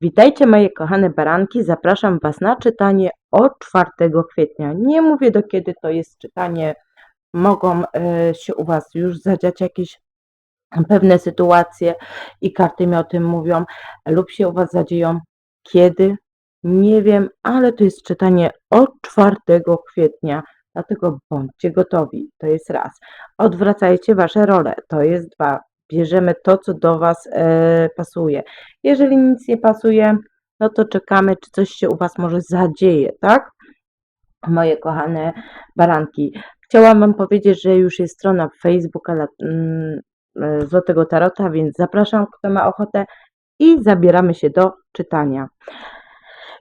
Witajcie moje kochane baranki, zapraszam Was na czytanie od 4 kwietnia. Nie mówię do kiedy to jest czytanie, mogą e, się u Was już zadziać jakieś pewne sytuacje i karty mi o tym mówią, lub się u Was zadzieją. Kiedy, nie wiem, ale to jest czytanie od 4 kwietnia, dlatego bądźcie gotowi, to jest raz. Odwracajcie Wasze role, to jest dwa. Bierzemy to, co do Was e, pasuje. Jeżeli nic nie pasuje, no to czekamy, czy coś się u Was może zadzieje, tak? Moje kochane baranki. Chciałam Wam powiedzieć, że już jest strona Facebooka mm, e, Złotego Tarota, więc zapraszam, kto ma ochotę i zabieramy się do czytania.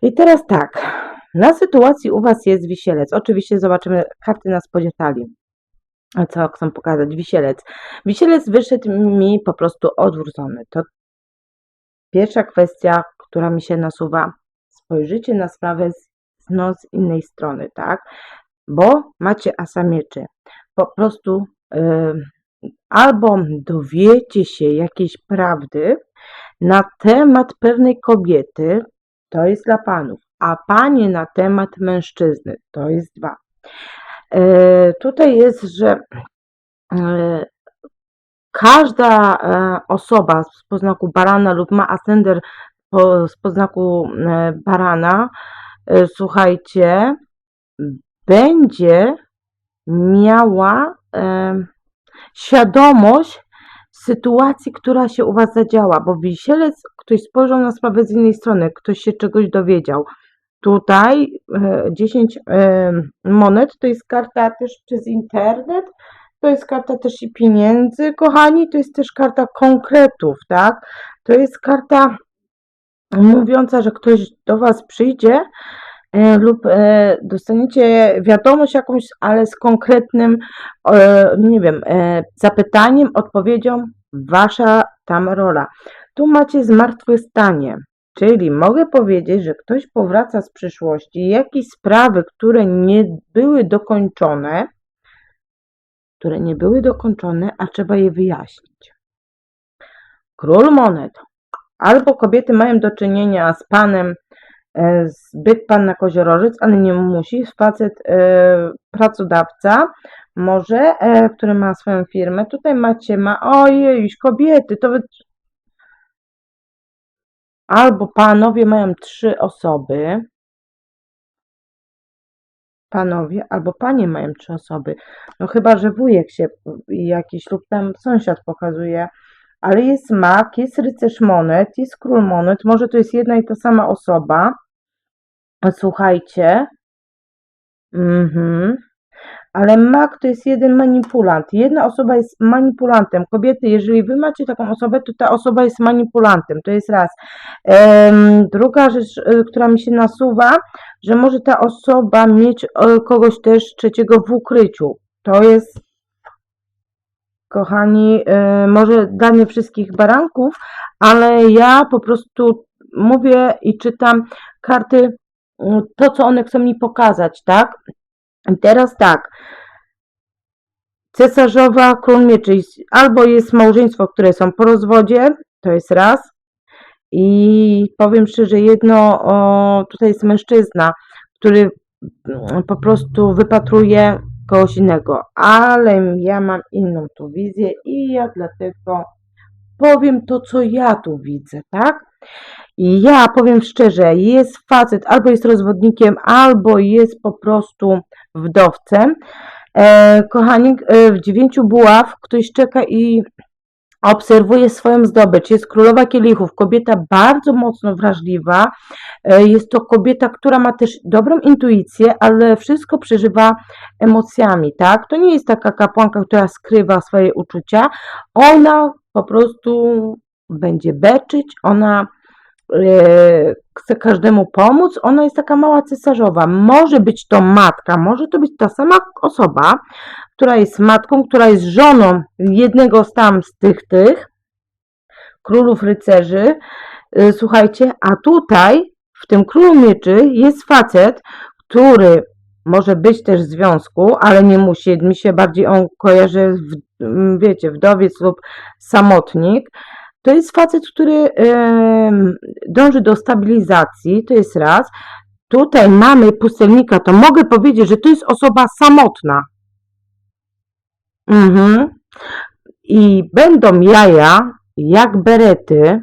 I teraz tak, na sytuacji u Was jest wisielec. Oczywiście zobaczymy, karty nas podzietali. A co chcą pokazać? Wisielec. Wisielec wyszedł mi po prostu odwrócony. To pierwsza kwestia, która mi się nasuwa. Spojrzycie na sprawę z, no, z innej strony, tak? Bo macie asa mieczy. Po prostu yy, albo dowiecie się jakiejś prawdy na temat pewnej kobiety, to jest dla panów, a panie na temat mężczyzny, to jest dwa. E, tutaj jest, że e, każda e, osoba z poznaku barana lub ma ascender z poznaku barana, słuchajcie, będzie miała świadomość sytuacji, która się u Was zadziała, bo wisielec, ktoś spojrzał na sprawę z innej strony, ktoś się czegoś dowiedział. Tutaj 10 e, e, monet to jest karta też przez internet, to jest karta też i pieniędzy, kochani, to jest też karta konkretów, tak? To jest karta mówiąca, że ktoś do Was przyjdzie e, lub dostaniecie wiadomość jakąś, ale z konkretnym, nie wiem, zapytaniem, odpowiedzią, Wasza tam rola. Tu macie zmartwychwstanie. Czyli mogę powiedzieć, że ktoś powraca z przyszłości, jakieś sprawy, które nie były dokończone, które nie były dokończone, a trzeba je wyjaśnić. Król monet. Albo kobiety mają do czynienia z panem, e, zbyt pan na koziorożec, ale nie musi. Facet, e, pracodawca, może, e, który ma swoją firmę. Tutaj macie, ma, ojej, kobiety, to wy Albo panowie mają trzy osoby, panowie, albo panie mają trzy osoby. No chyba, że wujek się jakiś lub tam sąsiad pokazuje, ale jest mak, jest rycerz monet, jest król monet, może to jest jedna i ta sama osoba. Słuchajcie. Mhm ale mak to jest jeden manipulant. Jedna osoba jest manipulantem. Kobiety, jeżeli wy macie taką osobę, to ta osoba jest manipulantem. To jest raz. Druga rzecz, e, która mi się nasuwa, że może ta osoba mieć e, kogoś też trzeciego w ukryciu. To jest, kochani, e, może dla nie wszystkich baranków, ale ja po prostu mówię i czytam karty, to co one chcą mi pokazać, tak? Teraz tak. Cesarzowa, król mieczy. Albo jest małżeństwo, które są po rozwodzie, to jest raz. I powiem szczerze, jedno, o, tutaj jest mężczyzna, który mm, po prostu wypatruje kogoś innego, ale ja mam inną tu wizję i ja dlatego powiem to, co ja tu widzę, tak? I ja powiem szczerze, jest facet, albo jest rozwodnikiem, albo jest po prostu wdowcem. Kochani, e, w dziewięciu buław ktoś czeka i obserwuje swoją zdobycz. Jest królowa kielichów, kobieta bardzo mocno wrażliwa. E, jest to kobieta, która ma też dobrą intuicję, ale wszystko przeżywa emocjami, tak? To nie jest taka kapłanka, która skrywa swoje uczucia. Ona po prostu będzie beczyć, ona E, chce każdemu pomóc, ona jest taka mała cesarzowa. Może być to matka, może to być ta sama osoba, która jest matką, która jest żoną jednego z tam z tych, tych królów rycerzy. E, słuchajcie, a tutaj w tym królu mieczy jest facet, który może być też w związku, ale nie musi. Mi się bardziej on kojarzy, w, wiecie, wdowiec lub samotnik To jest facet, który dąży do stabilizacji, to jest raz. Tutaj mamy pustelnika, to mogę powiedzieć, że to jest osoba samotna. Mhm. I będą jaja, jak berety.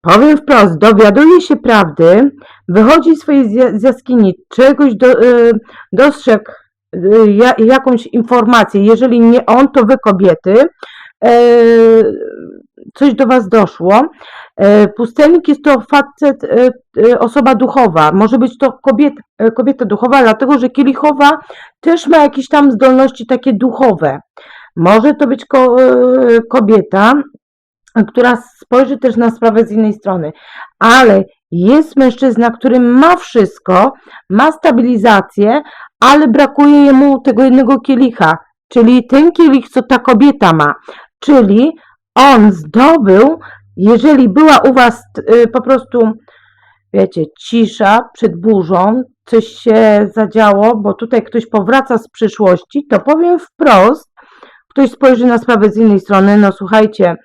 Powiem wprost, dowiaduje się prawdy, wychodzi z swojej z jaskini, czegoś do, y, dostrzegł y, ja, jakąś informację. Jeżeli nie on, to wy kobiety. E, coś do was doszło. E, pustelnik jest to facet, e, osoba duchowa. Może być to kobiet, e, kobieta duchowa, dlatego że kielichowa też ma jakieś tam zdolności takie duchowe. Może to być ko, kobieta, która spojrzy też na sprawę z innej strony, ale jest mężczyzna, który ma wszystko, ma stabilizację, ale brakuje jemu tego jednego kielicha, czyli ten kielich, co ta kobieta ma. Czyli on zdobył, jeżeli była u was y, po prostu, wiecie, cisza przed burzą, coś się zadziało, bo tutaj ktoś powraca z przyszłości, to powiem wprost, ktoś spojrzy na sprawę z innej strony, no słuchajcie,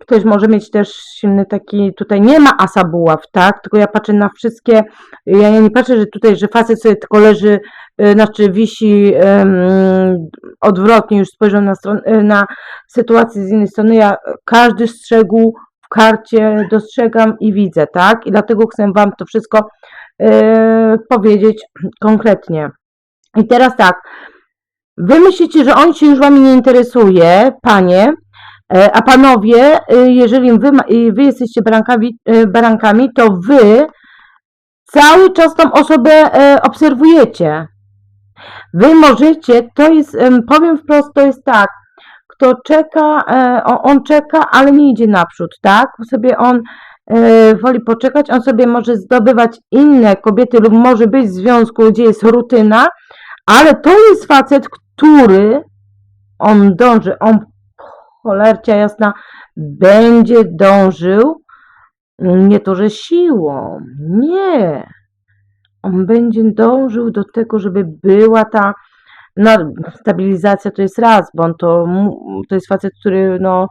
Ktoś może mieć też silny taki, tutaj nie ma asa buław, tak? Tylko ja patrzę na wszystkie, ja, nie patrzę, że tutaj, że facet sobie tylko leży, y, znaczy wisi odwrotnie, już spojrzał na, y, na sytuację z innej strony. Ja każdy strzegł w karcie dostrzegam i widzę, tak? I dlatego chcę Wam to wszystko y, powiedzieć konkretnie. I teraz tak, Wy myślicie, że on się już Wami nie interesuje, Panie, A panowie, y, jeżeli wy, y, wy jesteście barankami, y, barankami, to wy cały czas tą osobę e, obserwujecie. Wy możecie, to jest, em, powiem wprost, to jest tak, kto czeka, e, on, czeka, ale nie idzie naprzód, tak? Sobie on e, woli poczekać, on sobie może zdobywać inne kobiety lub może być w związku, gdzie jest rutyna, ale to jest facet, który on dąży, on cholercia jasna, będzie dążył nie to, że siłą, nie. On będzie dążył do tego, żeby była ta no, stabilizacja to jest raz, bo on to, to jest facet, który no,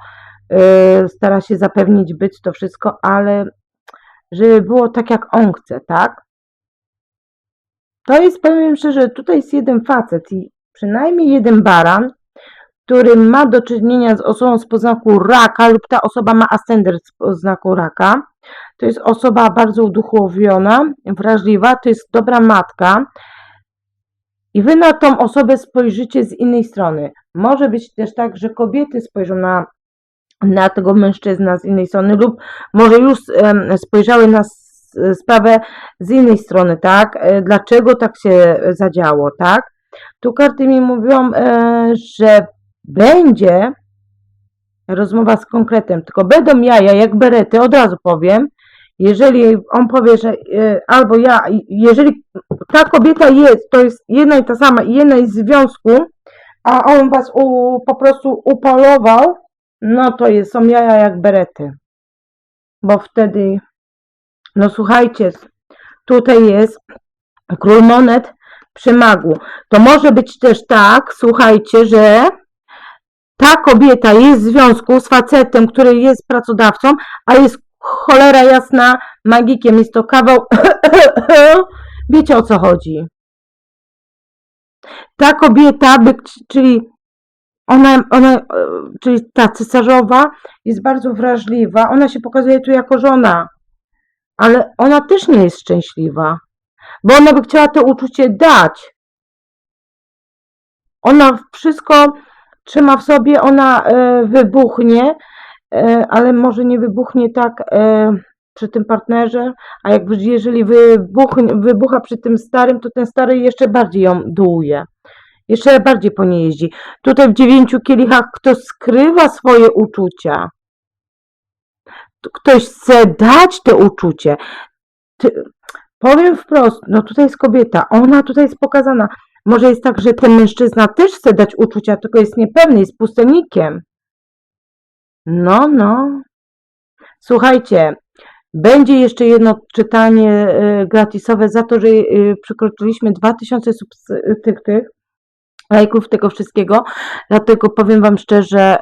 e, stara się zapewnić być to wszystko, ale żeby było tak, jak on chce, tak? To jest, powiem szczerze, tutaj jest jeden facet i przynajmniej jeden baran, który ma do czynienia z osobą z poznaku raka lub ta osoba ma ascendent z poznaku raka. To jest osoba bardzo uduchowiona, wrażliwa, to jest dobra matka. I wy na tą osobę spojrzycie z innej strony. Może być też tak, że kobiety spojrzą na, na tego mężczyzna z innej strony, lub może już em, spojrzały na sprawę z innej strony, tak? E, Dlaczego tak się zadziało, tak? Tu karty mi mówią, e, że będzie rozmowa z konkretem, tylko będą jaja jak berety, od razu powiem. Jeżeli on powie, że e, albo ja, jeżeli ta kobieta jest, to jest jedna i ta sama i jedna jest w związku, a on was u, po prostu upolował, no to jest, są jaja jak berety. Bo wtedy, no słuchajcie, tutaj jest król monet przy magu. To może być też tak, słuchajcie, że ta kobieta jest w związku z facetem, który jest pracodawcą, a jest cholera jasna magikiem. Jest to kawał. Wiecie o co chodzi. Ta kobieta, by, czyli ona, ona, czyli ta cesarzowa, jest bardzo wrażliwa. Ona się pokazuje tu jako żona, ale ona też nie jest szczęśliwa, bo ona by chciała to uczucie dać. Ona wszystko trzyma w sobie, ona e, wybuchnie, e, ale może nie wybuchnie tak e, przy tym partnerze, a jak jeżeli wybuchnie, wybucha przy tym starym, to ten stary jeszcze bardziej ją dułuje. Jeszcze bardziej po niej jeździ. Tutaj w dziewięciu kielichach kto skrywa swoje uczucia. Ktoś chce dać to uczucie. Ty, powiem wprost, no tutaj jest kobieta, ona tutaj jest pokazana. Może jest tak, że ten mężczyzna też chce dać uczucia, tylko jest niepewny, jest pustelnikiem. No, no. Słuchajcie, będzie jeszcze jedno czytanie e, gratisowe za to, że e, przekroczyliśmy 2000 subs- tych, tych. lajków tego wszystkiego. Dlatego powiem Wam szczerze,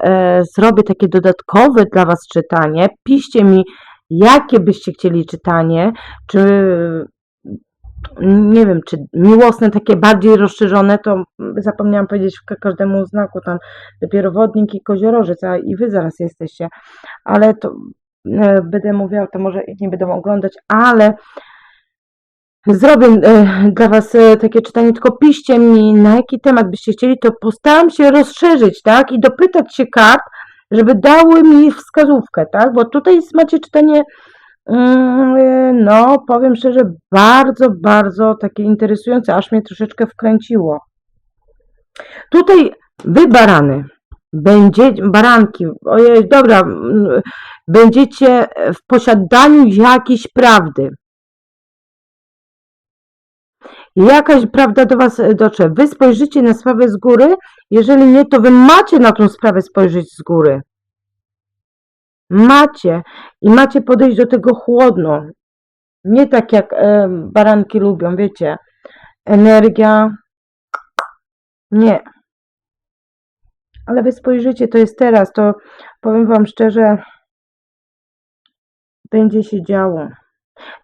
zrobię takie dodatkowe dla Was czytanie. Piszcie mi, jakie byście chcieli czytanie, czy nie wiem, czy miłosne, takie bardziej rozszerzone, to zapomniałam powiedzieć każdemu znaku, tam dopiero wodnik i koziorożec, a i wy zaraz jesteście, ale to e, będę mówiła, to może nie będą oglądać, ale zrobię e, dla was e, takie czytanie, tylko piszcie mi, na jaki temat byście chcieli, to postaram się rozszerzyć, tak, i dopytać się kart, żeby dały mi wskazówkę, tak, bo tutaj macie czytanie No, powiem szczerze, bardzo, bardzo takie interesujące, aż mnie troszeczkę wkręciło. Tutaj wy barany, będzie, baranki, ojej, dobra, mm, będziecie w posiadaniu jakiejś prawdy. Jakaś prawda do was dotrze. Wy spojrzycie na sprawę z góry, jeżeli nie, to wy macie na tą sprawę spojrzeć z góry. Macie i macie podejść do tego chłodno. Nie tak jak e, baranki lubią, wiecie. Energia. Nie. Ale wy spojrzycie, to jest teraz, to powiem wam szczerze, będzie się działo.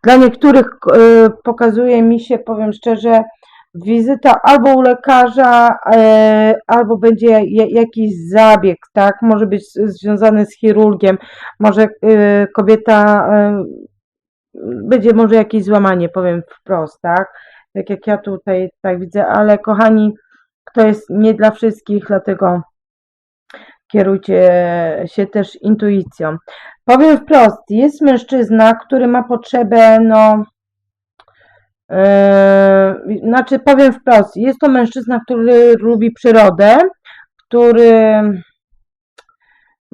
Dla niektórych e, pokazuje mi się, powiem szczerze, wizyta albo u lekarza, e, albo będzie ja- jakiś zabieg, tak? Może być związany z chirurgiem, może e, kobieta, e, będzie może jakieś złamanie, powiem wprost, tak? Tak jak ja tutaj tak widzę, ale kochani, to jest nie dla wszystkich, dlatego kierujcie się też intuicją. Powiem wprost, jest mężczyzna, który ma potrzebę, no, Yy, znaczy, powiem wprost, jest to mężczyzna, który lubi przyrodę, który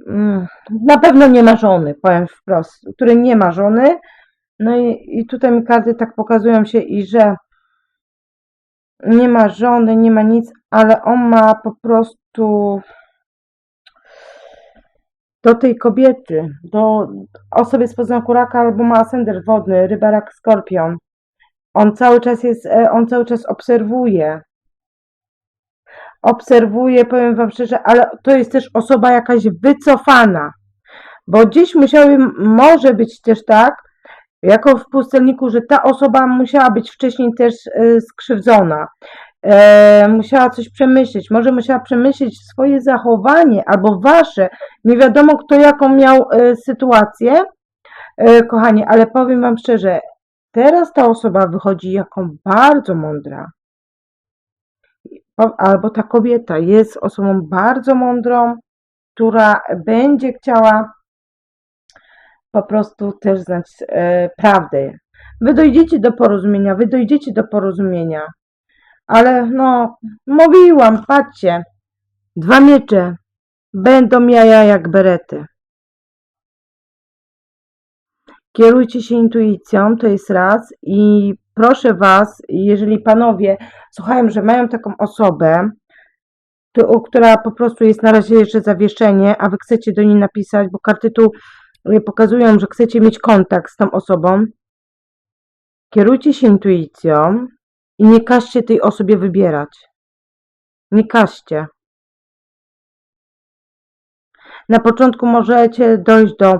mm, na pewno nie ma żony, powiem wprost, który nie ma żony. No i, i tutaj mi karty tak pokazują się i że nie ma żony, nie ma nic, ale on ma po prostu do tej kobiety, do osoby z poznaku raka albo ma ascender wodny, ryba, rak, skorpion. On cały czas jest, e, on cały czas obserwuje. Obserwuje, powiem wam szczerze, ale to jest też osoba jakaś wycofana. Bo gdzieś musiały, może być też tak, jako w pustelniku, że ta osoba musiała być wcześniej też e, skrzywdzona. E, musiała coś przemyśleć, może musiała przemyśleć swoje zachowanie albo wasze. Nie wiadomo kto jaką miał sytuację, kochani, ale powiem wam szczerze, Teraz ta osoba wychodzi jako bardzo mądra. Albo ta kobieta jest osobą bardzo mądrą, która będzie chciała po prostu też znać e, prawdę. Wy dojdziecie do porozumienia, wy dojdziecie do porozumienia. Ale no, mówiłam, patrzcie, dwa miecze będą jaja jak berety. Kierujcie się intuicją, to jest raz. I proszę Was, jeżeli panowie słuchają, że mają taką osobę, to, która po prostu jest na razie jeszcze zawieszenie, a Wy chcecie do niej napisać, bo karty tu y, pokazują, że chcecie mieć kontakt z tą osobą, kierujcie się intuicją i nie każcie tej osobie wybierać. Nie każcie. Na początku możecie dojść do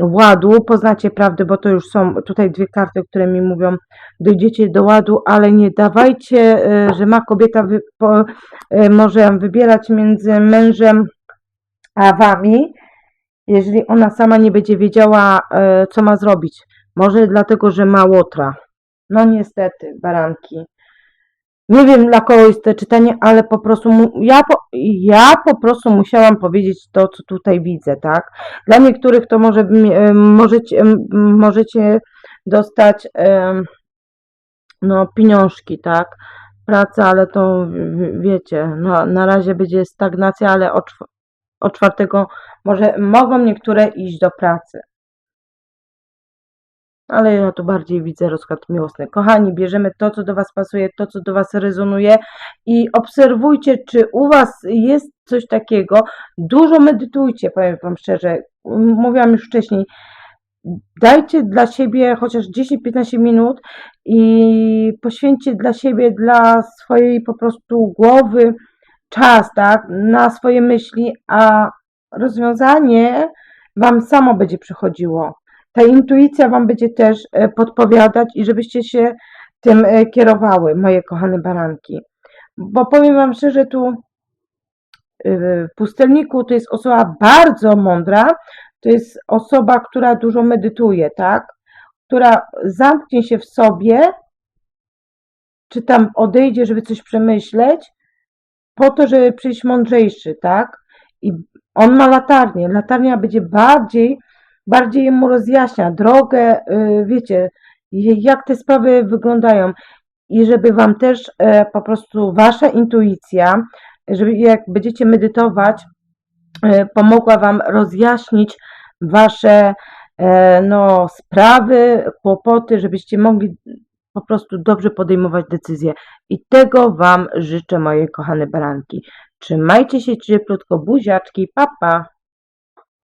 ładu, poznacie prawdę, bo to już są tutaj dwie karty, które mi mówią, dojdziecie do ładu, ale nie dawajcie, e, że ma kobieta wy, po, e, może wybierać między mężem a wami, jeżeli ona sama nie będzie wiedziała, e, co ma zrobić. Może dlatego, że ma łotra. No niestety, baranki. Nie wiem dla kogo jest to czytanie, ale po prostu mu, ja, po, ja po prostu musiałam powiedzieć to, co tutaj widzę, tak? Dla niektórych to może e, możecie, możecie dostać no, pieniążki, tak? Praca, ale to wiecie, no, na razie będzie stagnacja, ale od, od czwartego może mogą niektóre iść do pracy. Ale ja tu bardziej widzę rozkład miłosny. Kochani, bierzemy to, co do Was pasuje, to, co do Was rezonuje i obserwujcie, czy u Was jest coś takiego. Dużo medytujcie, powiem Wam szczerze. Mówiłam już wcześniej. dajcie dla siebie chociaż 10-15 minut i poświęćcie dla siebie, dla swojej po prostu głowy czas, tak, na swoje myśli, a rozwiązanie Wam samo będzie przychodziło. Ta intuicja Wam będzie też e, podpowiadać i żebyście się tym e, kierowały, moje kochane baranki. Bo powiem Wam szczerze, tu y, w pustelniku to jest osoba bardzo mądra, to jest osoba, która dużo medytuje, tak? Która zamknie się w sobie, czy tam odejdzie, żeby coś przemyśleć, po to, żeby przyjść mądrzejszy, tak? I on ma latarnię. Latarnia będzie bardziej, bardziej mu rozjaśnia drogę, y, wiecie, jak te sprawy wyglądają. I żeby wam też e, po prostu wasza intuicja, żeby jak będziecie medytować, e, pomogła wam rozjaśnić wasze e, no, sprawy, kłopoty, żebyście mogli po prostu dobrze podejmować decyzje. I tego Wam życzę, moje kochane baranki. Trzymajcie się cieplutko, buziaczki, papa. Pa.